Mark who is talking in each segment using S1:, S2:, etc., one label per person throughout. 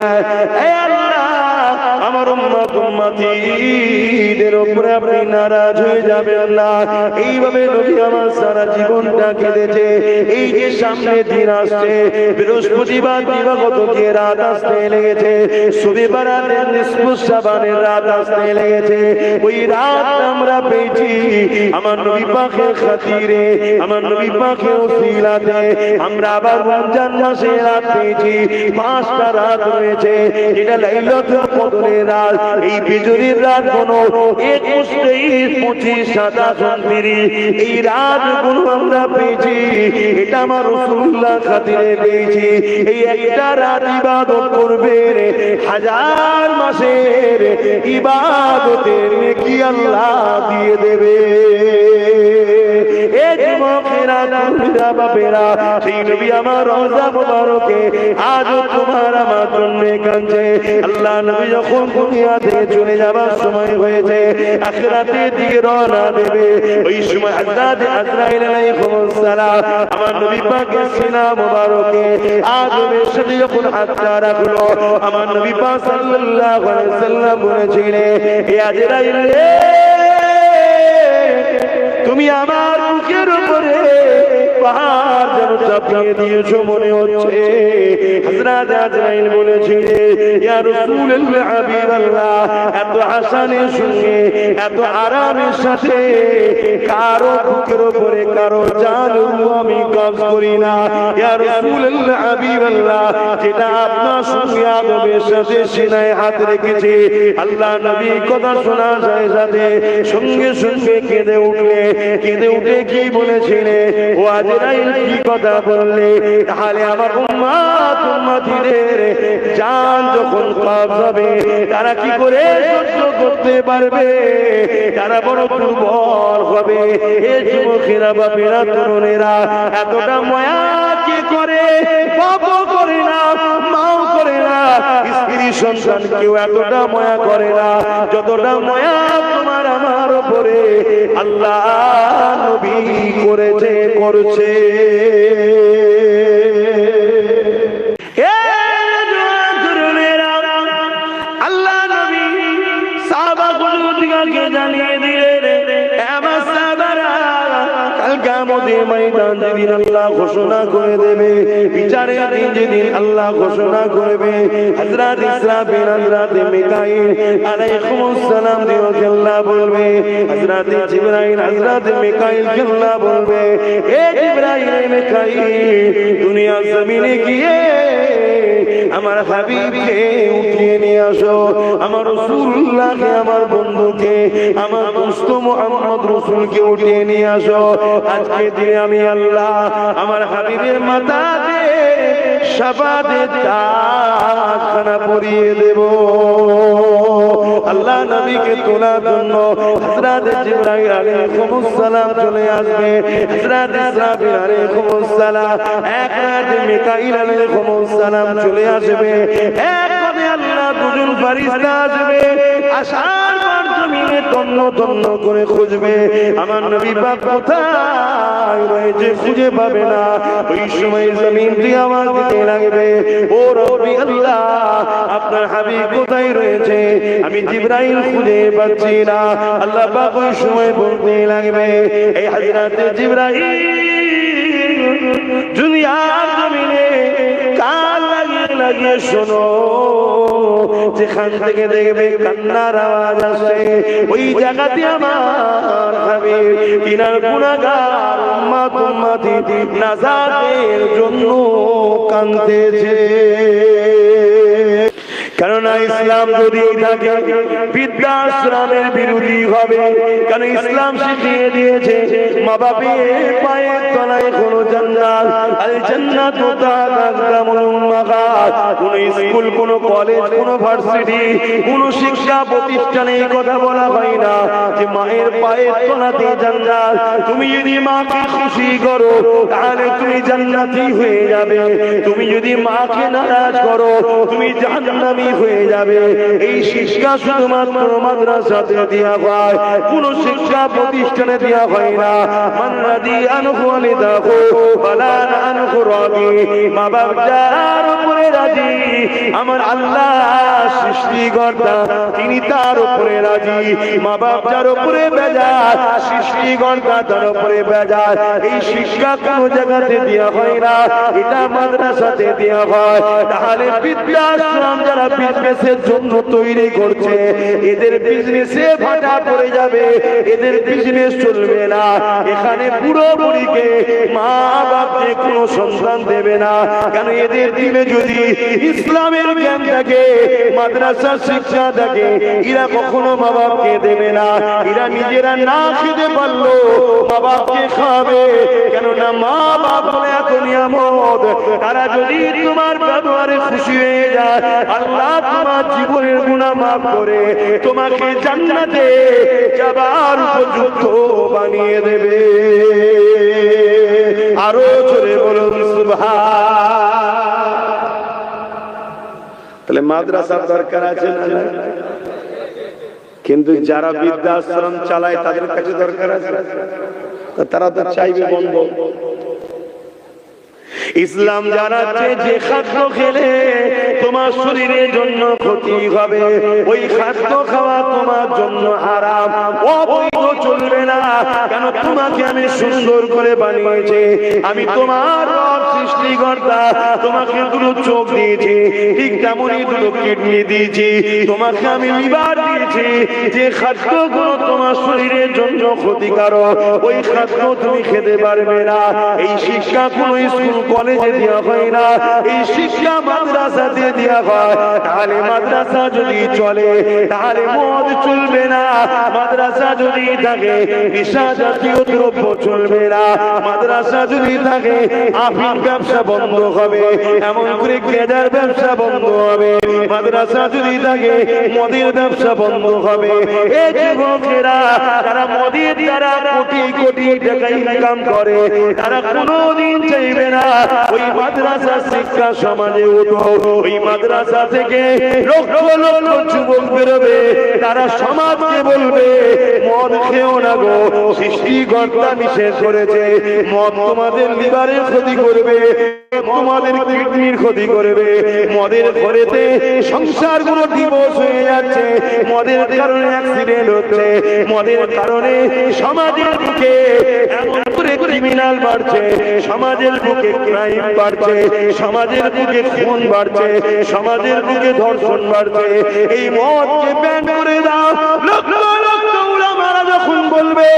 S1: হে আল্লাহ আমার উম্মত উম্মতিদের উপরে আপনি নারাজ হয়ে যাবেন না। এইভাবে নবী আমার সারা জীবনটা কেঁদেছে। এই যে সামনে দিন আসছে, বৃহস্পতিবার দিবাগত যে রাত আসতে লেগেছে সুবিবারাতের নিষ্পুষাবানের রাত আসতে লেগেছে। ওই রাত আমরা পেয়েছি আমার নবী পাখে খাতিরে, আমার নবী পাখে ওসিলাতে। আমরা আবার রমজান মাসে রাত পেয়েছি, পাঁচটা রাত রয়েছে। এটা লাইলাতুল কদরের রাত। এই বিজুরির রাত কোন একুশ তেইশ, পঁচিশ, সাতাশ, উনত্রিশ, এই রাতগুলো আমরা পেয়েছি। এটা আমার রসুল্লাহ খাতিরে পেয়েছি। এই একটা রাত ইবাদত করবে হাজার মাসের ইবাদতের কি আল্লাহ দিয়ে দেবে। এ যুবকেরা তরুণীরা বাপেরা, সেই নবী আমার রওজা মুবারকে আজ তোমার আমার জন্য কাঁদছে। আল্লাহ নবী যখন দুনিয়া থেকে চলে যাবার সময় হয়েছে, আখিরাতের দিকে রওনা দেবে। ওই সময় হযরত আজরাইল আলাইহিস সালাম, আমার নবী পাকের সিনা মুবারকে আদমের সাথে যখন হাতটা রাখল, আমার নবী পাক সাল্লাল্লাহু আলাইহি সাল্লাম বলেছিলেন, হে আজরাইল তুমি আমার মুখের উপরে পাহাড় যেন চাপিয়ে দিয়েছ মনে হচ্ছে। হযরত আজরাইল বলেছিলেন, ইয়া রাসূলুল্লাহ, হাবিবাল্লাহ, এত হাসানের সঙ্গে, এত আরামের সাথে, কারও বুকের উপরে কারও জান আমি কাজ করি না। ইয়া রাসূলুল্লাহ, হাবিবাল্লাহ, যেটা আপনার সঙ্গে আদবের সাথে সিনায় হাত রেখেছি, আল্লাহ নবী কথা শোনা যায় সাথে সঙ্গে সঙ্গে কেঁদে উঠলে, কেঁদে উঠে কি বলেছিলে ও আজরাইল কি কথা বললে? তাহলে আমার উম্মাত উম্মাতিদের জান যখন কবজ হবে তারা কি করে সহ্য করতে পারবে? তারা বড় দুর্বল হবে। এ যুবকেরা বাপেরা তরুণেরা এতটা মায়া কি করে? পাপ করে না করে না। স্ত্রী সন্তান কেউ এতটা মায়া করে না। যতটা ময়া তোমার আমার উপরে আল্লাহ নবী করেছে, করছে। যেদিন আল্লাহ ঘোষণা করে দেবে। বিচারের দিন যেদিন আল্লাহ ঘোষণা করবে ইসরাফিল হযরত মিকাইল সালাম বলবে জিবরাইল মিকাইল বলবে জিবরাইল মিকাইল, দুনিয়া জমিনে গিয়ে আমার হাবিবকে উঠিয়ে নিয়ে আসো, আমার রসুল্লাহকে, আমার বন্ধুকে, আমার দোস্ত মোহাম্মদ রসুলকে উঠিয়ে নিয়ে আসো। আজকে দিনে আমি আল্লাহ, আমার হাবিবের সাবাদে চাখানা পরিয়ে দেব। আল্লাহ নবীকে তোলার জন্য চলে আসবে। ইসরাফিল মিকাইল সালাম চলে আসবে। এক আল্লাহ দুজন ফেরেশতা আসবে। তন্ন তন্ন করে খুঁজবে। আমার নবী পাক কোথায় রয়েছে খুঁজে পাবে না। ওই সময় জমিন দিয়ে দিতে লাগবে, ও রবি আল্লাহ, আপনার হাবিব কোথায় রয়েছে? আমি জিব্রাইল খুঁজে পাচ্ছি না। আল্লাহ পাক ওই সময় বলতে লাগবে, এই হাজরাতে জিব্রাইল কান লাগিয়ে শোনো। যেখান থেকে দেখবে কান্নার আওয়াজ আসে, ওই জায়গাতে আমার হাবিব কিনার গুণাগার নাজাতের জন্য কান্দেছে কেননা ইসলাম যদি থাকে বৃদ্ধাশ্রমের বিরোধী হবে। কারণ ইসলাম শিখিয়ে দিয়েছে মা বাপের পায়ের তলায় কোন জান্নাত আল জান্নাত কোন স্কুল কোন কলেজ কোন ভার্সিটি কোন শিক্ষা প্রতিষ্ঠানে এই কথা বলা হয় না যে মায়ের পায়ের তলাতে জান্নাত। তুমি যদি মাকে খুশি করো তাহলে তুমি জান্নাতি হয়ে যাবে। তুমি যদি মাকে নারাজ করো তুমি জাহান্নামী হয়ে যাবে। এই শিক্ষা শুধুমাত্র মাদ্রাসাতে দেওয়া হয়, কোন শিক্ষা প্রতিষ্ঠানে দেওয়া হয় না। মান্নাদি আনুয়ালি দেখো বালান আনুরাদি মা বাপ যার উপরে রাজি। আমার আল্লাহ সৃষ্টিকর্তা, তিনি তার উপরে রাজি। মা বাপ যার উপরে বেজার, সৃষ্টিকর্তা তার উপরে বেজার। এই শিক্ষা কোন জায়গাতে দেওয়া হয় না, এটা মাদ্রাসাতে দেওয়া হয়। তাহলে বৃদ্ধাশ্রম যারা বিজনেসের জন্য তৈরি করছে। এদের বিজনেসে ভাটা পড়ে যাবে, এদের বিজনেস চলবে না। এখানে পুরো বুড়িকে মা বাপকে কোনো সন্তান দেবে না। কেন এদের দিনে যদি ইসলামের জ্ঞান থাকে, মাদ্রাসার শিক্ষা থাকে, এরা কখনো মা বাপকে দেবে না। এরা নিজেরা না খেতে পারল মা বাপকে খাবে। কেননা মা বাপ এত নিয়ামত, তারা যদি তোমার ব্যবহারে খুশি হয়ে যায়, আল্লাহ জীবনের গুণা মাফ করে তোমাকে জান্নাতে যাবার উপযুক্ত বানিয়ে দেবে। আরও বলুন তাহলে মাদ্রাসার দরকার আছে না? কিন্তু যারা বৃদ্ধাশ্রম চালায় তাদের কাছে দরকার আছে? তারা তো চাইবে বন্ধ। ইসলাম জানাচ্ছে যে খাদ্য খেলে তোমার শরীরের জন্য ক্ষতি হবে। ওই খাদ্য খাওয়া তোমার জন্য হারাম। অবৈধ চলবে না। কেন তোমাকে আমি সুন্দর করে বানিয়েছি? আমি তোমার সৃষ্টিকর্তা, তোমাকে দুটো চোখ দিয়েছি। ঠিক তেমনই দুটো কিডনি দিয়েছি। তোমাকে আমি লিভার দিয়েছি। যে খাদ্যগুলো তোমার শরীরের জন্য ক্ষতিকারক। ওই খাদ্য তুমি খেতে পারবে না। এই শিক্ষা কোনো স্কুল, কলেজে দেওয়া হয় না। এই শিক্ষা মাদ্রাসাতে দেওয়া হয়। তাহলে মাদ্রাসা যদি চলে, তাহলে মদ চলবে না। মাদ্রাসা যদি থাকে নিশা জাতীয় দ্রব্য চলবে না। মাদ্রাসা যদি থাকে আফিন ব্যবসা বন্ধ হবে। এমন করে গেজার ব্যবসা বন্ধ হবে। মাদ্রাসা যদি থাকে, মদের ব্যবসা বন্ধ হবে। এই যুবকেরা তারা মদের দ্বারা কোটি কোটি টাকা ইনকাম করে, তারা কোনোদিন চাইবে না। ওই মাদ্রাসা শিক্ষা সমাজে উঠো, ওই মাদ্রাসা থেকে লক্ষ লক্ষ যুবক বেরোবে, তারা সমাজকে বলবে, মদ খেও না গো, সৃষ্টিকর্তা নিষেধ করেছে, মদ তোমাদের লিভারের ক্ষতি করবে তোমাদের কিডনির ক্ষতি করবে, মদের ঘরেতে সংসারগুলো ডিভোর্স হয়ে যাচ্ছে, মদের কারণে অ্যাক্সিডেন্ট হচ্ছে মদের কারণে সমাজের বুকে ক্রিমিনাল বাড়ছে, সমাজের বুকে ক্রাইম বাড়ছে, সমাজের বুকে খুন বাড়ছে, সমাজের বুকে ধর্ষণ বাড়ছে। এই মদকে ব্যান করে দাও লক্ষ বলবে,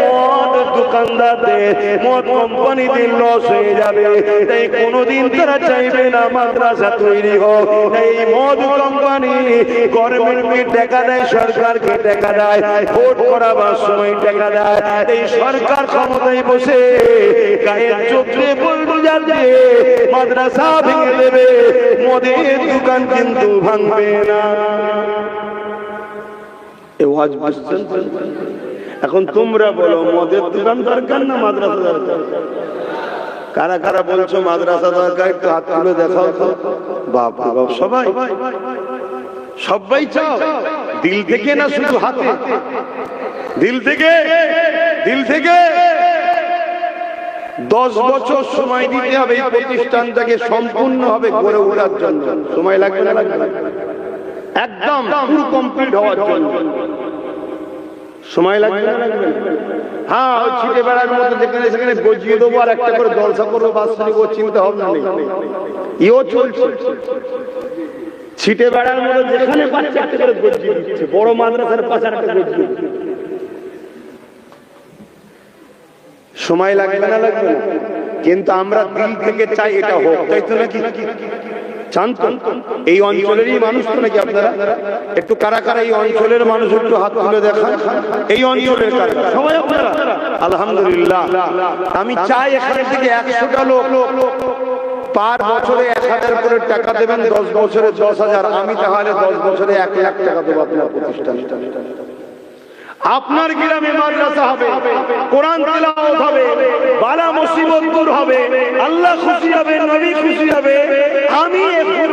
S1: মদ দোকানদারদের মদ কোম্পানিদের লস হয়ে যাবে। তাই কোনোদিন তারা চাইবে না মাদ্রাসা তৈরি হোক। এই মদ কোম্পানি গভর্নমেন্টকে টাকা দেয়, সরকারকে টাকা দেয়। ভোট করাবার সময় টাকা দেয়। এই সরকার ক্ষমতায় বসে গায়ের চোখে বলব যাচ্ছে মাদ্রাসা ভেঙে দেবে। মদের দোকান কিন্তু ভাঙবে না। এ ওয়াজ বুঝছেন? এখন তোমরা বলো, মদের দোকান দরকার না মাদ্রাসা দরকার? কারা কারা বলছো মাদ্রাসা দরকার, একটু হাত তুলে দেখাও তো। বাপ সবাই। সবাই চাও, দিল থেকে না শুধু হাতে? দিল থেকে দিল থেকে। দশ বছর সময় দিতে হবে এই প্রতিষ্ঠানটাকে সম্পূর্ণ হবে গড়ে ওঠার জন্য। সময় লাগবে না লাগবে না? একদম পুরো কমপ্লিট হওয়ার জন্য। সময় লাগবে? না হ্যাঁ ছিটে বেড়ার যেখানে সেখানে গজিয়ে দেবো আর একটা করে করব ও চিন্তা ভাবনা নেই। ইও চলছে। ছিটে বেড়ার যেখানে পাচ্ছে একটা করে গজিয়ে দিচ্ছে। বড় মাদ্রাসার পাশে একটা গজিয়ে সময় লাগবে না লাগবে না। কিন্তু আমরা দিল থেকে চাই এটা হোক, তাই তো নাকি? এই অঞ্চলেরই মানুষ তো নাকি আপনারা? একটু কারা কারা এই অঞ্চলের মানুষ একটু হাত তুলে দেখান। এই অঞ্চলের আলহামদুলিল্লাহ। আমি চাই এখান থেকে একশোটা লোক পার বছরে এক হাজার করে টাকা দেবেন, দশ বছরে দশ হাজার। আমি তাহলে দশ বছরে এক লাখ টাকা দেবো আপনার প্রতিষ্ঠান। আপনার গ্রামে মাদ্রাসা হবে, কোরআন তেলাওয়াত হবে, বালা মুসিবত দূর হবে, আল্লাহ খুশি হবে, নবী খুশি হবে। আমি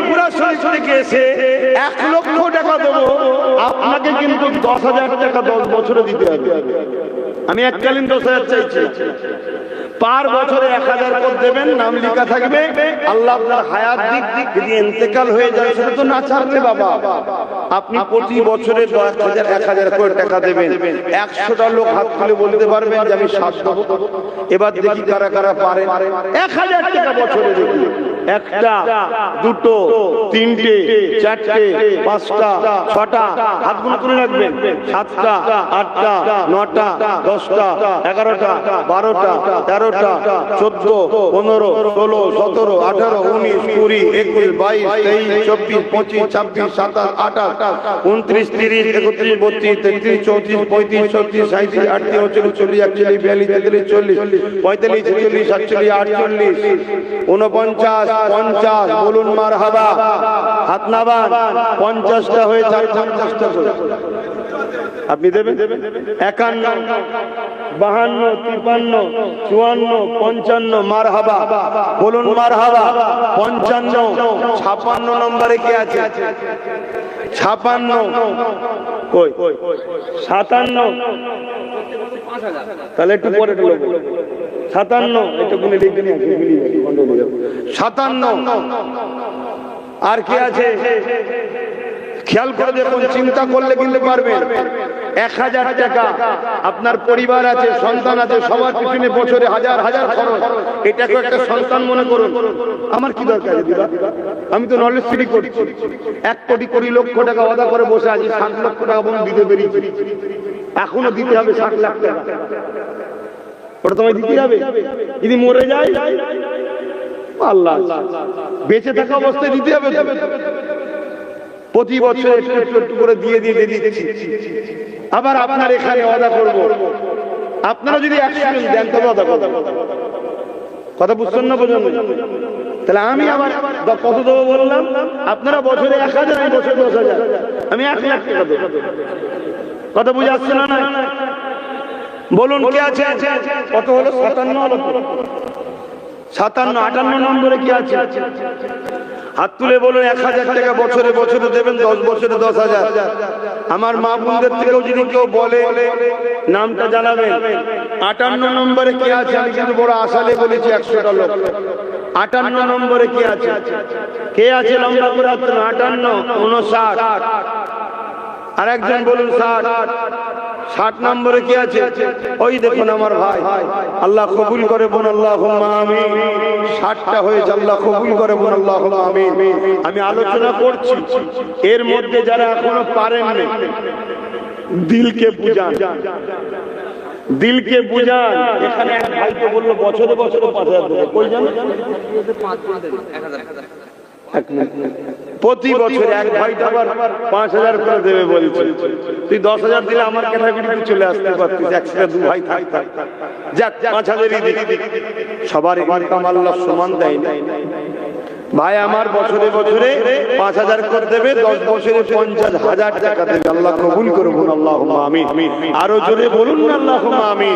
S1: পুরা শরীফ থেকে এসে এক লক্ষ টাকা দেব, আপনাকে কিন্তু দশ হাজার টাকা দশ বছরে দিতে হবে। আমি এককালীন দশ হাজার চাইছি। পার বছরে এক হাজার করে দেবেন, নাম লেখা থাকবে। আল্লাহ আপনার হায়াত দিক যদি ইন্তেকাল হয়ে যায় সেটা তো না ছাড়বে বাবা। আপনি প্রতি বছরে দশ হাজার, এক হাজার করে টাকা দেবেন। একশোটা লোক হাত তুলে বলতে পারবেন যে আমি সাত এবার দেখি কারা কারা পারে। এক হাজার টাকা বছরে দেবেন একটা, দুটো, তিনটে, চারটে, পাঁচটা, ছটা, হাতগুলো করে রাখবেন। সাতটা, আটটা, নটা, দশটা, এগারোটা, বারোটা, তেরোটা, চোদ্দ, পনেরো, ষোলো, সতেরো, আঠারো, উনিশ, কুড়ি, একুশ, বাইশ, তেইশ, চব্বিশ, পঁচিশ, ছাব্বিশ, সাতাশ, আঠাশ, উনত্রিশ, তিরিশ, একত্রিশ, বত্রিশ, তেত্রিশ, চৌত্রিশ, পঁয়ত্রিশ, ছত্রিশ সাঁত্রিশ আটত্রিশ, উনচল্লিশ, চল্লিশ, একচল্লিশ, বিয়াল্লিশ, তেতাল্লিশ, চল্লিশ, পঁয়তাল্লিশ, ছেচল্লিশ, সাতচল্লিশ, আটচল্লিশ উনপঞ্চাশ পঞ্চাশ বলুন মার হাবা হাত নাবান, পঞ্চাশটা হয়ে চার পঞ্চাশটা আপনি দেবেন? একান্ন, বাহান্ন তিপ্পান্ন চুয়ান্ন, পঞ্চান্ন মার হাবা বলুন মার হাবা পঞ্চান্ন, ছাপান্ন নম্বরে কে আছে? ছাপান্ন সাতান্ন। তাহলে একটু পরে আর কে আছে? খেয়াল করে দেখুন, চিন্তা করলে কিন্তু পারবেন। এক হাজার টাকা আপনার পরিবার আছে, সন্তান আছে, সবার পিছনে বছরে হাজার হাজার খরচ। এটাকে একটা সন্তান মনে করুন। আমার কি দরকার আমি তো নলেজ সিটি করছি। এক কোটি কোটি লক্ষ টাকা অদা করে বসে আছি, ষাট লক্ষ টাকা দিতে বেরিয়েছি এখনও দিতে হবে ষাট লাখ টাকা। ওটা তোমায় দিতে হবে যদি মরে যায়? আল্লাহ। বেঁচে থাকা অবস্থায় দিতে হবে প্রতি বছর একটু একটু একটু করে দিয়ে দিয়ে দিয়ে দিচ্ছি। আবার আপনার এখানে অদা করব। আপনারা যদি দেন, তবে অদা করব। কথা বুঝছেন না বোঝেন তাহলে আমি আবার কত দেবো বললাম? আপনারা বছরে এক হাজার, আমি বছরে দশ হাজার। আমি এক লাখ টাকা দেবো। কথা বুঝে আসছে না বলুন, কে আছে কত হলো? সাতান্ন সাতান্ন, আটান্ন নম্বরে কি আছে হাত তুলে বলুন, এক হাজার টাকা বছরে বছরে দেবেন, দশ বছরে দশ হাজার। আমার মা বোনদের থেকেও যদি কেউ বলে, নামটা জানাবেন। আটান্ন নম্বরে কি আছে? আমি কিন্তু বড় আশালে বলেছি একশোটা লোক। আটান্ন নম্বরে কি আছে? কে আছে লম্বা করে আটান্ন উনষাট আর একজন বলুন, ষাট। ষাট নম্বরে কি আছে? ওই দেখুন আমার ভাই। আল্লাহ কবুল করে বোন আল্লাহ আমি ষাটটা হয়েছে, আল্লাহ কবুল করে বোন আল্লাহ আমি আমি আলোচনা করছি, এর মধ্যে যারা এখনও পারেন দিলকে বুঝান। দিলকে বুঝান। এখানে এক বলল, বছরে বছরে পাঁচ হাজার কই জানো। প্রতি বছর এক ভাই আবার পাঁচ হাজার করে দেবে বলছে। তুই দশ হাজার দিলে আমার ক্যাটাগরিতে চলে আসতে পারতিস? একসাথে দু ভাই থাক থাক। যাক পাঁচ হাজারই দিক। সবার ইনকাম আল্লাহ সমান দেয় না। ভাই আমার বছরে বছরে পাঁচ হাজার করে দেবে দশ বছরে পঞ্চাশ হাজার টাকা দেবে। আল্লাহ কবুল করব আল্লাহ আমি আরও জোরে বলুন আল্লাহ আমি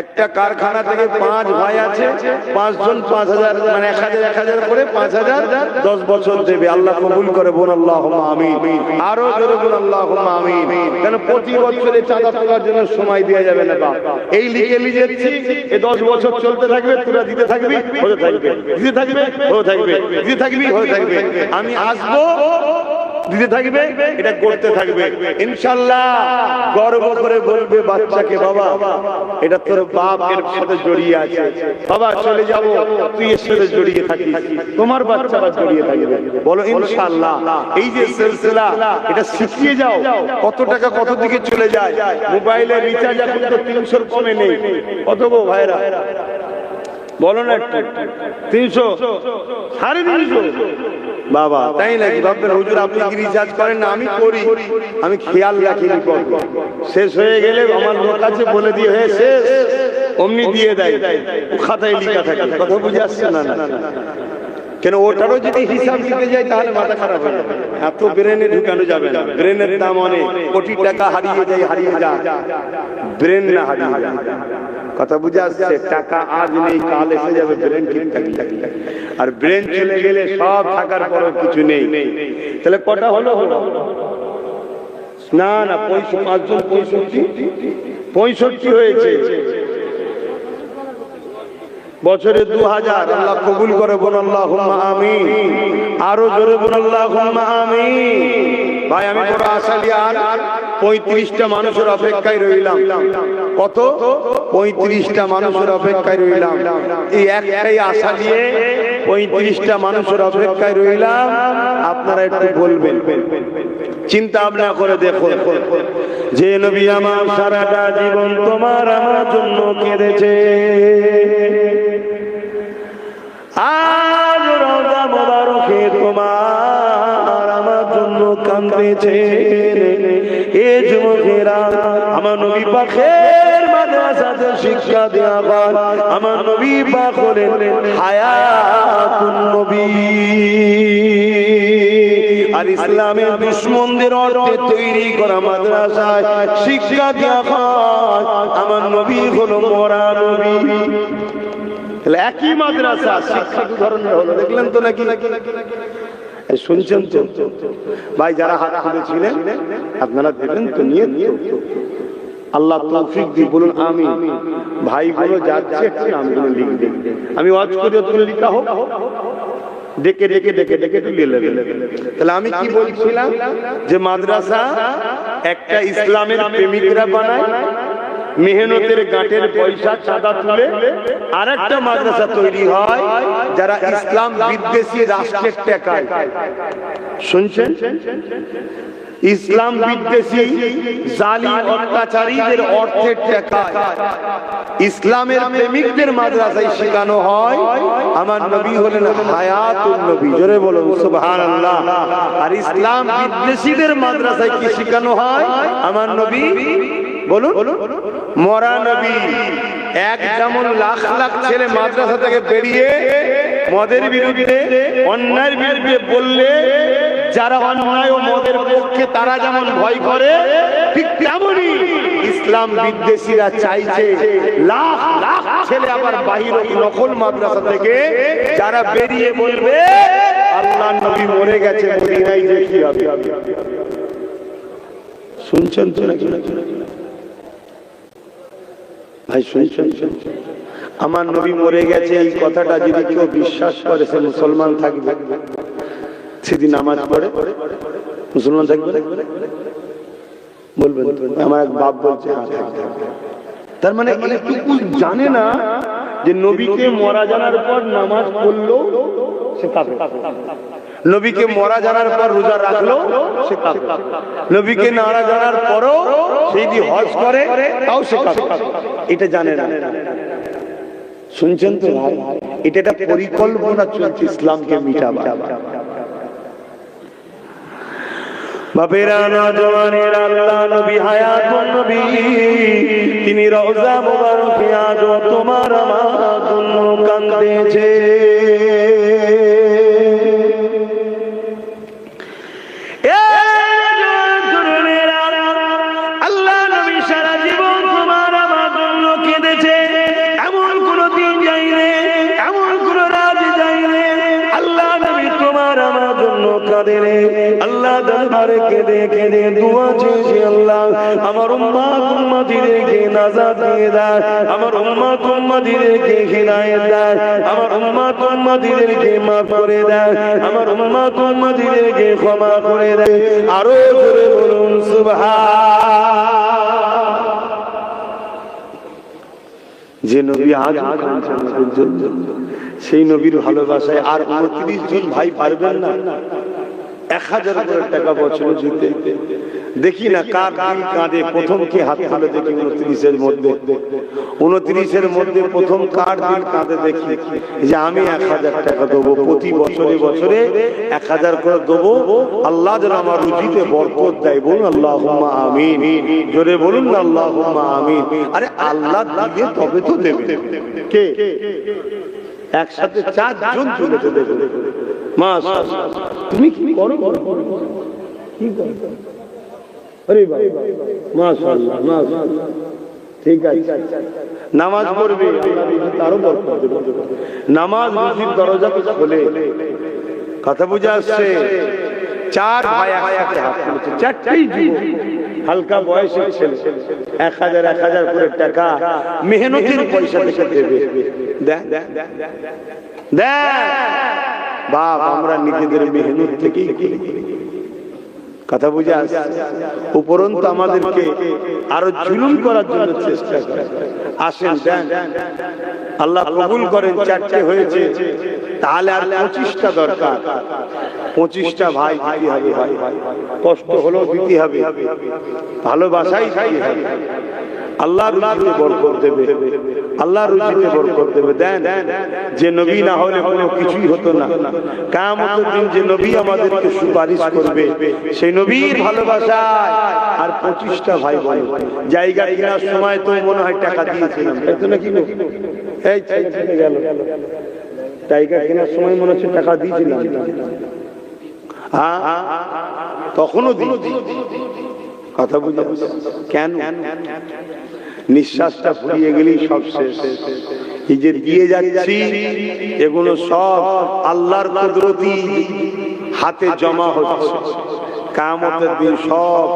S1: একটা কারখানা থেকে পাঁচ ভাই আছে, পাঁচজন পাঁচ হাজার মানে এক হাজার এক হাজার করে পাঁচ হাজার দশ বছর দেবে। আল্লাহ কবুল করে বোন আল্লাহ আমি আরও জোরে বোন আল্লাহ আমি কেন প্রতি বছরে চাঁদা তোলার জন্য সময় দেওয়া যাবে না বাপ? এই লিখে লিখেছি এই দশ বছর চলতে থাকবে, তোরা দিতে থাকবি, হতে থাকবে। দিতে থাকবে, হতে থাকবে। দিতে থাকবি, হতে থাকবে। আমি আসব দিতে থাকবে, এটা করতে থাকবে। ইনশাল্লাহ গর্ব করে বলবে বাচ্চাকে, বাবা, এটা তোর বাপ এর সাথে জড়িয়ে আছে। বাবা, চলে যাব, তুই এর সাথে জড়িয়ে থাকিস। তোমার বাচ্চা জড়িয়ে থাকবে। বলো, ইনশাল্লাহ। এই যে সিলসিলা, এটা শিখিয়ে যাও, কত টাকা কত দিকে চলে যায়। মোবাইলে রিচার্জ এখন তো তিনশোর কমে নেই। কত গো ভাইরা? বলো না একটু। তিনশো, সাড়ে তিনশো। বাবা, তাই নাকি ভাববেন হুজুর আপনি কি রিচার্জ করেন না? আমি করি। আমি খেয়াল কখনো। শেষ হয়ে গেলে আমার লোক কাছে বলে দিয়ে, হয়ে, শেষ। অমনি দিয়ে দেয়। খাতায় লিখা থাকে। কথা বুঝে আসছে না না।
S2: কেন, ওটারও যদি হিসাব দিতে যাই তাহলে মাথা খারাপ হয়ে যাবে। এত ব্রেনে ঢুকানো যাবে না। ব্রেনের দাম অনেক। কোটি টাকা হারিয়ে যায় হারিয়ে যায়। ব্রেন না হারিয়ে যায়। কথা বুঝে আসছে? টাকা আজ নেই, কাল এসে যাবে ব্রেন ঠিকঠাক থাকলে। আর ব্রেন চলে গেলে সব থাকার পরও কিছু নেই। তাহলে কটা হলো হলো? না না, পঁয়ষট্টি, পাঁচজন পঁয়ষট্টি। পঁয়ষট্টি হয়েছে। বছরে দু হাজার আল্লাহ কবুল করে বোন আল্লাহ আমি আরও জোরে বোন আল্লাহ আমি ভাই, আমি বড় আশালি আর পঁয়ত্রিশটা মানুষের অপেক্ষায় রইলাম। কত? পঁয়ত্রিশটা মানুষের অপেক্ষায় রইলাম। এই একটাই আশা নিয়ে পঁয়ত্রিশটা মানুষের অপেক্ষায় রইলাম। আপনারা একটু বলবেন। চিন্তা ভাবনা করে দেখো
S1: যে নবী আমার সারাটা জীবন তোমার আমার জন্য কেঁদেছে। আজ রোজা মোবারকে তোমার আমার জন্য কান্দেছে এ যুবকেরা, আমার নবী পাখের মাদ্রাসাতে শিক্ষা দেওয়া আমার নবী পাক হলেন হায়াতুন নবী। আর ইসলামের দুশ্মনদের অর্থে তৈরি করা মাদ্রাসায় শিক্ষা দেওয়া হয়। আমার নবী হলো মরা নবী।
S2: একই মাদ্রাসা, শিক্ষা ধরনের হলো? দেখলেন তো নাকি? এই শুনছেন তো? ভাই, যারা হাত খুলেছিলেন আপনারা দেবেন তো, নিয়ে। আল্লাহ তৌফিক দি বলুন আমি ভাই গুলো যাচ্ছে নামগুলো লিখবে। আমি ওয়াজ করে তুলে লিখা হোক। ডেকে ডেকে ডেকে ডেকে তুলে নেবে। তাহলে আমি কি বলছিলাম? যে মাদ্রাসা একটা ইসলামের প্রেমিকরা বানায় মেহনতের গাঁটের পয়সা চাঁদা তুলে আর একটা মাদ্রাসা তৈরি হয় যারা ইসলাম বিদ্বেষী রাষ্ট্রের টেকায়। শুনছেন? ইসলাম বিদ্বেষী জালিম অত্যাচারীদের অর্থের টেকায়। ইসলামের প্রেমিকদের মাদ্রাসায় শেখানো হয় আমার নবী হলেন হায়াতুল নবী। জোরে বলুন সুবহানাল্লাহ। আর ইসলাম বিদ্বেষীদের মাদ্রাসায় কি শেখানো হয় আমার নবী বলুন। মরা নবী এক যেমন লাখ লাখ ছেলে মাদ্রাসা থেকে বেরিয়ে মদের বিরুদ্ধে অন্যায়ের বিরুদ্ধে বললে যারা অন্যায় ও মদের পক্ষে তারা যেমন ভয় করে ঠিক তেমনই ইসলাম বিদ্বেষীরা চাইছে লাখ লাখ ছেলে আবার বাহির নকল মাদ্রাসা থেকে যারা বেরিয়ে বলবে আল্লাহ নবী মরে গেছে মদিনায় শুনছেন তো নাকি? ভাই শুনছেন আমার নবী মরে গেছে, এই কথাটা যদি কেউ বিশ্বাস করে, সে মুসলমান থাকবে। সেদিন নামাজ পড়ে। মুসলমান থাকবে? বলবেন আমার এক বাপ বলছে হ্যাঁ। তার মানে এইটুকু জানে না যে নবীকে মরা জানার পর নামাজ পড়ল সে কাফের। নবীকে মরা জানার পর রোজা রাখল সে নবীকে নারা জানার পরও সেই যদি হজ করে তাও সে এটা জানে না। শুনছেন তো ভাই? এটা একটা পরিকল্পনা চলছে ইসলামকে মিটাবা
S1: বাপেরা নজওয়ানের আল্লাহ নবী হায়াতুন নবী। তিনি রওজা মুবারকে আজ তোমার আমার জন্য কান্দেছে কেঁদে কেঁদে দুয়া চেয়েছে আল্লাহ। আমার উম্মা উম্মতিদেরকে নাজাত দিয়ে দেয়। আমার উম্মা উম্মতিদেরকে হিদায়াত দেয়। আমার উম্মা উম্মতিদেরকে মাফ করে দেয়। আমার উম্মা উম্মতিদেরকে ক্ষমা করে দেয়। আরও জোরে বলুন, সুবহান।
S2: যে নবী আজ সেই নবীর ভালোবাসায় আর উনত্রিশ জন ভাই পারবেন না। এক হাজার করে টাকা বছর দেখি না কার প্রথম কি হাত তুলে দেখি উনত্রিশের মধ্যে। উনত্রিশের মধ্যে প্রথম কার কাঁদে দেখি। যে আমি এক হাজার টাকা দেবো প্রতি বছরে বছরে এক হাজার করে দেবো। আল্লাহ যেন আমার রুজিতে বরকত দেয়। বলুন আল্লাহ আমিন। জোরে বলুন না আল্লাহ আমিন। আরে আল্লাহ তবে তো দেবে। কে? একসাথে চারজন চলেছে দেখো মা তুমি কি করো? আরে নামাজ পড়বে। তারও নামাজ রুজির দরজা খোলে। কথা বুঝে আসছে? চার চারটেই হালকা বয়সের ছেলে। এক হাজার এক হাজার করে টাকা মেহনতির পয়সা থেকে দেবে। দেখ দেখ। দেখ। বাপ, আমরা নিজেদের মেহনত থেকেই কথা বুঝে আসছে উপরন্তু আমাদেরকে আরও জুলুম করার জন্য চেষ্টা করে। আসেন, দেন। আল্লাহ কবুল করেন, চারটে হয়েছে। তাহলে আর পঁচিশটা দরকার। পঁচিশটা ভাই দিতে হবে ভাই। কষ্ট হলেও দিতে হবে। ভালোবাসাই আল্লাহ বরকত দেবে। আল্লাহ রুজিতে বরকত দেবে দেন যে নবী না হলে কোনো কিছুই হতো না কামতের দিন যে নবী আমাদেরকে সুপারিশ করবে সেই নবীর ভালোবাসায় আর পঁচিশটা ভাই বোন জায়গা কেনার সময় তো মনে হয় টাকা দিয়েছিলাম তাই তো নাকি? এই গেল জায়গা কেনার সময় মনে হচ্ছে টাকা দিয়েছিলাম হ্যাঁ তখনও দিয়েছি কথা বুঝে কেন নিঃশ্বাসটা ফুরিয়ে গেলেই সব শেষ। এই যে দিয়ে যাচ্ছি, এগুলো সব আল্লাহর কুদরতি হাতে জমা হচ্ছে। কামতের দিন সব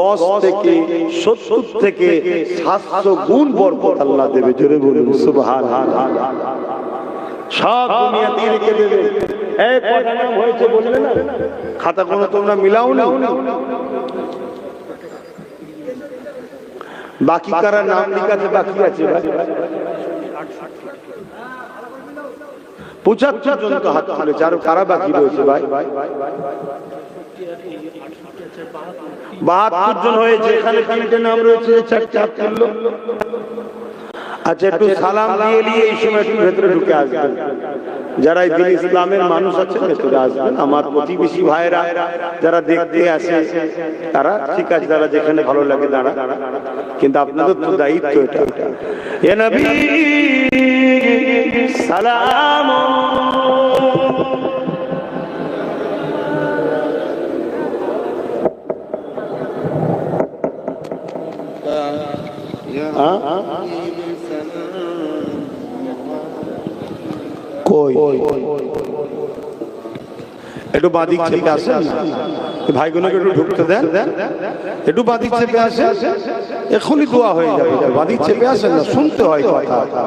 S2: দশ থেকে সত্তর থেকে সাতশো গুণ বরকত আল্লাহ দেবে। জোরে বলুন সুবহান সব দুনিয়াতে রেখে দেবে। হয়েছে বললে না? খাতা কোনো তোমরা মিলাও না বাকি কারা নাম লিখাতে বাকি আছে? পঁচাত্তর জন তো হাত তুলেছে কারা বাকি রয়েছে ভাই? বাহাত্তর জন হয়েছে নাম রয়েছে আচ্ছা একটু সালাম দিয়ে নিয়ে এই সময় একটু ভেতরে ঢুকে আসবেন যারা এই দিন ইসলামের মানুষ আছে ভেতরে আসবেন আমার প্রতিবেশী ভাইরা যারা দেখতে আসে তারা ঠিক আছে তারা যেখানে ভালো লাগে দাঁড়া কিন্তু আপনাদের তো দায়িত্ব এটা এ নবী সালাম কই? একটু বাদিক আসেন এই ভাইগুলোকে একটু ঢুকতে দেন। একটু বাদিক চেপে আসে এখনই দোয়া হয়ে যাবে। বাদিক চেপে আসেন না, শুনতে হয় কথা।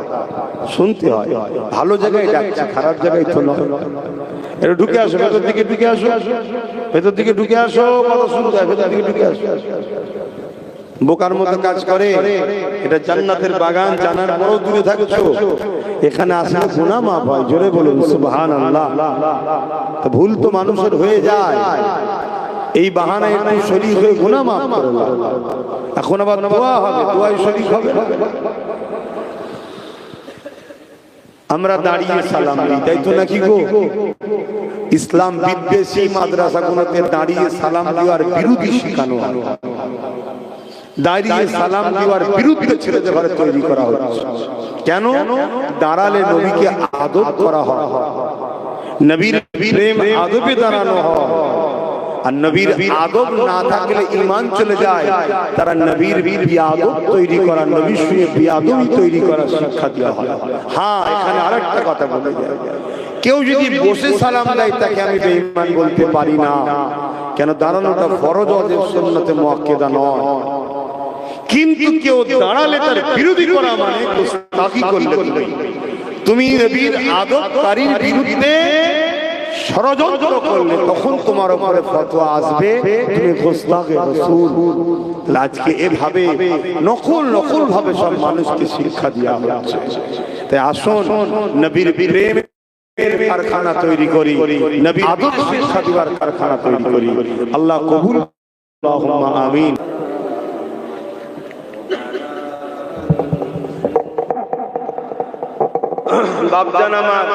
S2: শুনতে হয়। ভালো জায়গায় ডাকছে, খারাপ জায়গায় তো একটু ঢুকে আসো, ভেতর দিকে ঢুকে আসো। ভেতর দিকে ঢুকে আসো কথা শুনতে হয়, ভেতর দিকে ঢুকে আসো। বোকার মতো কাজ করে। এটা জান্নাতের বাগান জানার বড় দূরে থাকছো এখানে আসলে গুনাহ মাফ হয়। জোরে বলুন সুবহানাল্লাহ। তা ভুল তো মানুষের হয়ে যায়। এই বাহানায় একটু শরীর হয়ে গুনাহ মাফ করে। এখন আবার দোয়া হবে। দোয়ায় শরীর হবে। আমরা দাঁড়িয়ে সালাম দিই। তাই তো নাকি গো? ইসলাম বিদ্বেষী মাদ্রাসাগুলোতে দাঁড়িয়ে সালাম দেওয়ার বিরোধী শেখানো দাঁড়িয়ে সালাম দেওয়ার বিরুদ্ধে ছেলেদের ঘরে তৈরি করা হচ্ছে। কেন? দাঁড়ালে নবীকে আদব করা হয়। নবীর প্রেম আদবে দাঁড়ানো হয়। আর নবীর আদব না থাকলে ইমান চলে যায়। তারা নবীর বিয়াদব তৈরি করা নবীর শুয়ে বিয়াদবই তৈরি করা শিক্ষা দেওয়া হয়। হ্যাঁ। এখানে আরেকটা কথা বলে যায়। কেউ যদি বসে সালাম দেয় তাকে আমি বেঈমান বলতে পারি না। কেন? দাঁড়ানোটা ফরজ অজেব সুন্নতে মুআক্কেদা নয় কিন্তু কেউ দাঁড়ালে তার বিরোধী করা মানে তুমি। নবীর আদবকারীর বিরুদ্ধে ষড়যন্ত্র করলে, তখন তোমার উপরে ফতোয়া আসবে, তুমি রাসূল। আজকে এভাবে নকল নকল ভাবে সব মানুষকে শিক্ষা দেওয়া হচ্ছে। তাই আসুন, নবীর প্রেম কারখানা তৈরি করি নবী আদর্শ শিক্ষা দেওয়ার কারখানা তৈরি করি। আল্লাহ কবুল আমিন। আমার,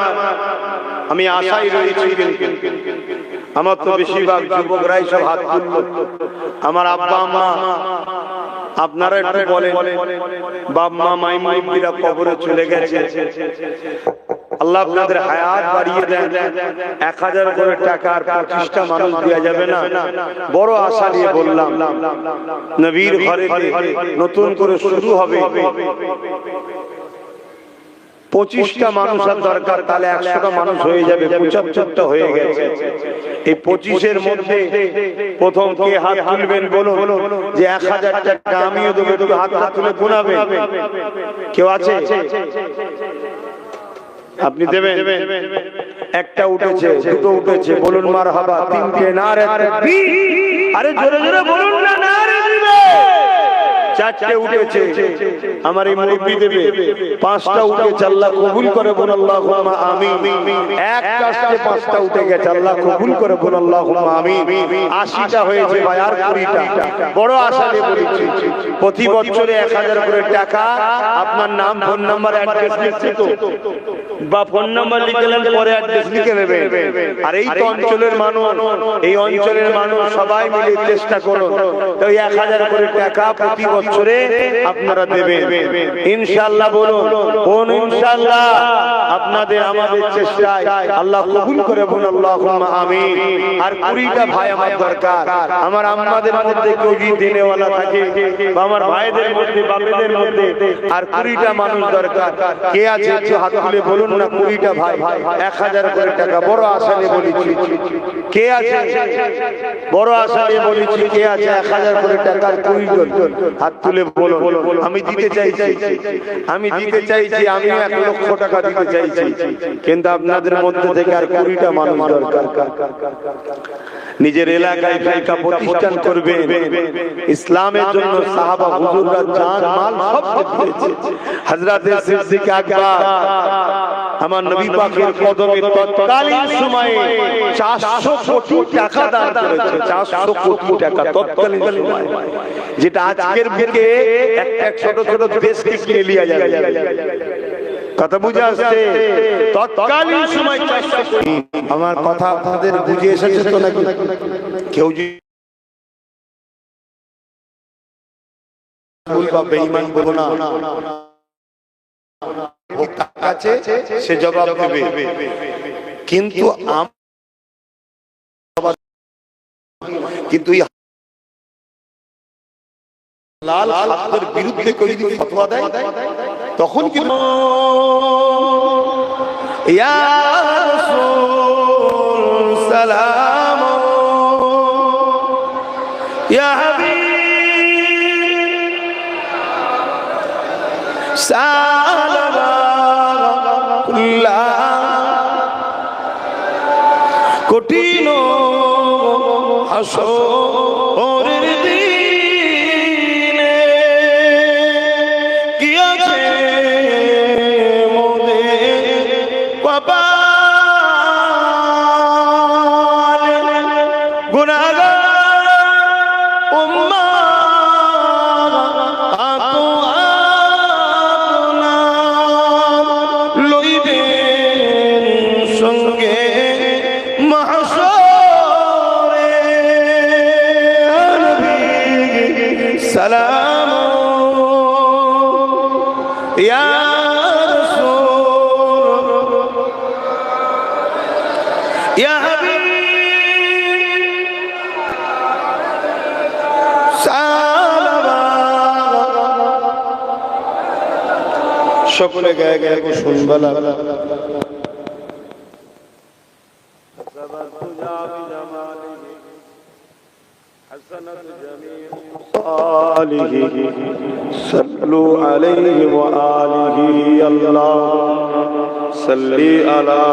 S2: আমি আশাই রয়েছি আমার তো বেশিরভাগ যুবকরাই সব হাত আমার আব্বা আপনারা একটু মা মাই মাইরা কবরে চলে গেছে। আল্লাহ আপনাদের হায়াত বাড়িয়ে দেন। এক হাজার করে টাকা আর পঁচিশটা মানুষ দেওয়া যাবে না। বড় আশা নিয়ে বললাম, নবীর ঘরে নতুন করে শুরু হবে। পঁচিশটা মানুষ আর দরকার তাহলে একশোটা মানুষ হয়ে যাবে পঁচাত্তরটা হয়ে গেছে। এই পঁচিশের মধ্যে প্রথম কে হাত তুলবেন বলুন? যে এক হাজার টাকা আমিও দেবো একটু হাতটা তুলে গুনাবে কেউ আছে? আপনি দেবেন? একটা উঠেছে দুটো উঠেছে বলুন মার হাবা তিনটে না রে আরে জোরে জোরে বলুন না না চারটে উঠেছে। আমার এই মুরব্বি দেবে। পাঁচটা উঠেছে আল্লাহ কবুল করে বল আল্লাহ আমি এক কাস্টে পাঁচটা উঠে গেছে আল্লাহ কবুল করে বল আল্লাহ আমি আশিটা হয়েছে ভাই আর কুড়িটা। বড় আশা নিয়ে বলেছি। প্রতি বছরে এক হাজার করে টাকা। আপনার নাম ফোন নাম্বার অ্যাড্রেস তো। বা ফোন নাম্বার লিখলেন পরে অ্যাড্রেস লিখে নেবে আর এই তো অঞ্চলের মানুষ এই অঞ্চলের মানুষ সবাই মিলে চেষ্টা করুন। তো এক হাজার করে টাকা প্রতি বছরে আপনারা দেবেন। ইনশাআল্লাহ বলুন কোন ইনশাআল্লাহ আপনাদের আমাদের চেষ্টায় আল্লাহ কবুল করে বলুন আল্লাহুম্মা আমিন। আর কুড়িটা ভাই আমার দরকার। আমার আম্মাদের মধ্যে কেউ যদি দিনেওয়ালা থাকে বা আমার ভাইদের মধ্যে বাপেদের মধ্যে আর কুড়িটা মানুষ দরকার। কে আছে একটু হাত তুলে বলুন? না, কুড়িটা ভাই, এক হাজার করে টাকা, বড় বলেছি। কে আছে? বড় বলেছি, কে আছে? এক হাজার করে টাকার কুড়ি জন হাত তুলে বলো আমি দিতে চাইছি। আমি দিতে চাইছি, আমিও এক লক্ষ টাকা দিতে চাইছি। কিন্তু আপনাদের মধ্যে থেকে আর কুড়িটা মানুষ দরকার। নিজের এলাকায় ফিরকা প্রতিষ্ঠান করবে ইসলামের জন্য সাহাবা হুজুররা জান মাল সব দিয়েছে। হযরতে সিদ্দিক আকবর আমার নবী পাকের কদমে তৎকালীন সময়ে 400 কোটি টাকা দান করেছে 400 কোটি টাকা তৎকালীন সময়ে। যেটা আজকের বুকে একটা ছোট ছোট দেশকে কিনে লিয়া যাবে। কথা বুঝে আসছে? তৎকালীন সময় আমার কথা আপনাদের বুঝে এসেছে তো নাকি? কেউ যদি ভুল বা বেঈমান বলো না। কাছে সে জবাব দেবে। কিন্তু কিন্তু লাল হাতের বিরুদ্ধে কেউ যদি ফতোয়া দেয় তখন কিন্তু ইয়া সালাম ইয়া হাবিব আসো সকলে গায়ে গায়ে গো শুনবালা آله صلوا عليه وآله الله صل على